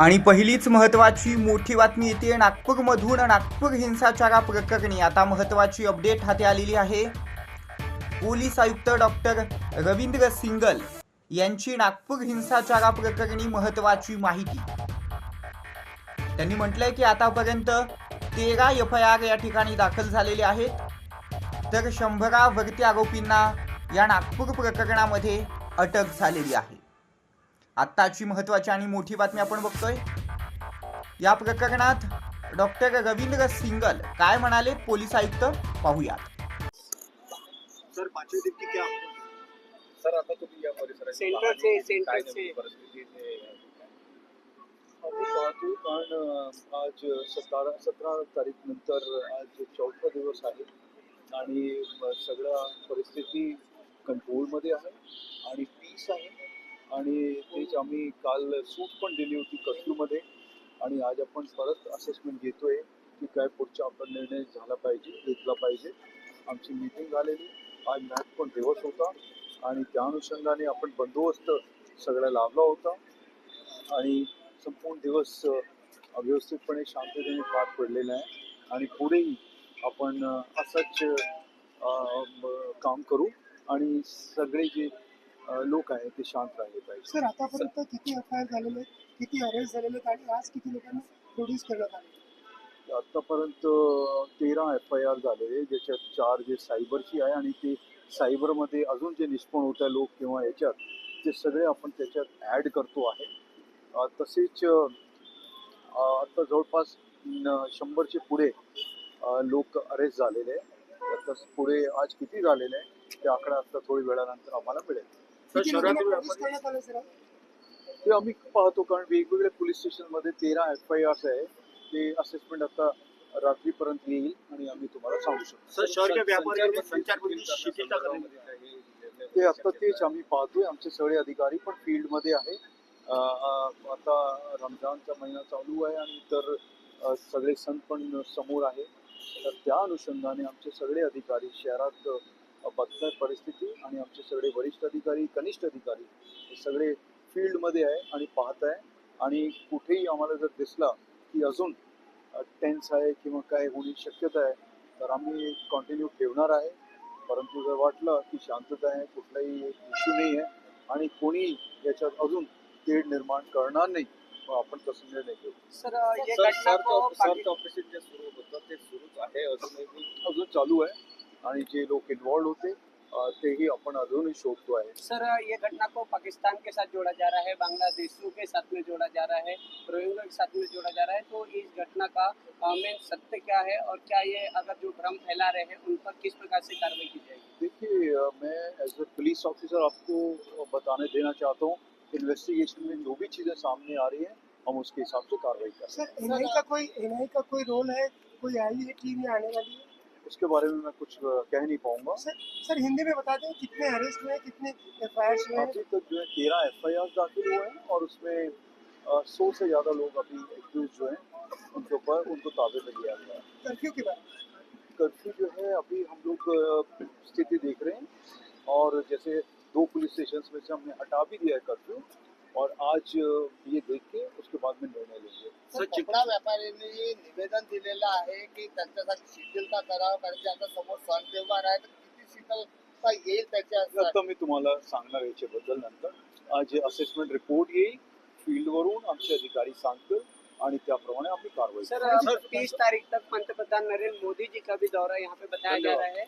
आणि पहिलीच महत्त्वाची मोठी बातमी येते नागपूरमधून नागपूर हिंसाचारा प्रकरणी. आता महत्त्वाची अपडेट हाती आलेली आहे. पोलीस आयुक्त डॉक्टर रवींद्र सिंगल यांची नागपूर हिंसाचारा प्रकरणी महत्त्वाची माहिती. त्यांनी म्हटलंय की आतापर्यंत तेरा एफ आय आर या ठिकाणी दाखल झालेले आहेत. तर शंभरावरती आरोपींना या नागपूर प्रकरणामध्ये अटक झालेली आहे. आत्ताची महत्त्वाची आणि मोठी बातमी आपण बघतोय. या प्रकरणात डॉक्टर रवींद्र सिंगल काय म्हणाले पोलीस आयुक्त? पाहूयात. सर पाचवी दिन की क्या सर आता तुम्ही या परिसरात सेंटरचे- काय सेंटरचे. नेमकी परिस्थिती ते आम्ही पाहतो कारण अं, आज सतरा सतरा तारीख नंतर आज चौथा दिवस आहे आणि सगळ्या परिस्थिती कंट्रोलमध्ये आहे आणि पीस आहे. आणि तेच आम्ही काल सूट पण दिली होती कर्फ्यूमध्ये आणि आज आपण परत असेसमेंट घेतोय की काय पुढचा आपण निर्णय झाला पाहिजे घेतला पाहिजे. आमची मीटिंग झालेली. आज मॅच पण दिवस होता. आणि त्या अनुषंगाने आपण बंदोबस्त सगळा लावला होता. आणि संपूर्ण दिवस व्यवस्थितपणे शांततेने पार पडलेला आहे. आणि पुढेही आपण असंच काम करू. आणि सगळे जे लोक आहेत ते शांत राहिले पाहिजे. सर आतापर्यंत किती एफ आय आर झालेले किती अरेस्ट झालेले आहेत आणि आज किती लोकांना प्रोड्यूस करण्यात आले आतापर्यंत तेरा एफ आय आर झालेले ज्याच्यात चार जे सायबरची आहे आणि ते सायबरमध्ये अजून जे निष्पण होत आहे लोक किंवा याच्यात ते सगळे आपण त्याच्यात ॲड करतो आहे. तसेच आता जवळपास शंभरचे पुढे लोक अरेस्ट झालेले आहे आता पुढे आज किती झालेले आहे ते आकडा आता थोडी वेळानंतर आम्हाला मिळेल. ते आम्ही पाहतो कारण वेगवेगळ्या पोलीस स्टेशनमध्ये तेरा एफ आय आर्स आहे. ते असेसमेंट आता रात्रीपर्यंत येईल आणि आम्ही तुम्हाला सांगू शकतो. करने ते आता तेच आम्ही पाहतोय. आमचे सगळे अधिकारी पण फील्डमध्ये आहे. आता रमजानचा महिना चालू आहे आणि इतर सगळे सण पण समोर आहे. तर त्या अनुषंगाने आमचे सगळे अधिकारी शहरात अं, बघताय परिस्थिती आणि आमचे सगळे वरिष्ठ अधिकारी कनिष्ठ अधिकारी हे सगळे फील्डमध्ये आहे आणि पाहत आहे आणि कुठेही आम्हाला जर दिसला की अजून टेन्स आहे किंवा काय होण्याची शक्यता आहे तर आम्ही कंटिन्यू ठेवणार आहे. परंतु जर वाटलं की शांतता आहे कुठलाही इश्यू नाही आहे आणि कोणी याच्यात अजून तेढ निर्माण करणार नाही मग आपण तसं निर्णय घेऊ. सर पाकि- ऑपरेशन जे सुरू होतं ते सुरूच आहे अजूनही? अजून चालू आहे. आणि जे लोक इन्वॉल्ड होते तेही आपण अजूनही शोधतो आहे. सर ये घटना को पाकिस्तान के साथ जोड़ा जा रहा है बांग्लादेशियों के साथ में जोड़ा जा रहा है रोहिंग्या के साथ में जोड़ा जा रहा है तो इस घटना का मेन सत्य क्या है और क्या ये अगर जो भ्रम फैला रहे हैं उन पर किस प्रकार से कार्रवाई की जाएगी? देखिए मैं एज ए पुलिस ऑफिसर आपको बताने देना चाहता हूँ इन्वेस्टिगेशन में जो भी चीज़ें सामने आ रही हैं हम उसके हिसाब से कार्रवाई कर सर एनआई का कोई एनआई का कोई रोल है? कोई आई है टीम आने वाली? है उसके बारे में मैं कुछ कह नहीं पाऊँगा। सर सर हिंदी में बता दें कितने अरेस्ट हुए कितने एफ़ आई हुए अभी तक जो है तेरह एफ़ आई आर दाखिल हुए हैं और उसमें सौ से ज़्यादा लोग अभी एक्यूज जो हैं उनके ऊपर उनको ताबे में लिया गया है। कर्फ्यू के बाद? कर्फ्यू जो है अभी हम लोग स्थिति देख रहे हैं और जैसे दो पुलिस स्टेशन में से हमने हटा भी दिया है कर्फ्यू और आज ये देख कपडा व्यापाऱ्यांनी निवेदन दिलेलं आहे की त्यांच्यासाठी शिथिलता करावं कारण की आता समोर सण त्योहार आहे तर किती शिथिलता येईल त्याच्या आता मी तुम्हाला सांगणार याच्याबद्दल नंतर. आज असेसमेंट रिपोर्ट येईल. फील्डवरून आमचे अधिकारी सांगतील आणि त्याप्रमाणे आम्ही कारवाई सर. तीस तारीख तक पंतप्रधान नरेंद्र मोदी जी का भी दौरा यहाँ पे बताया जा रहा है।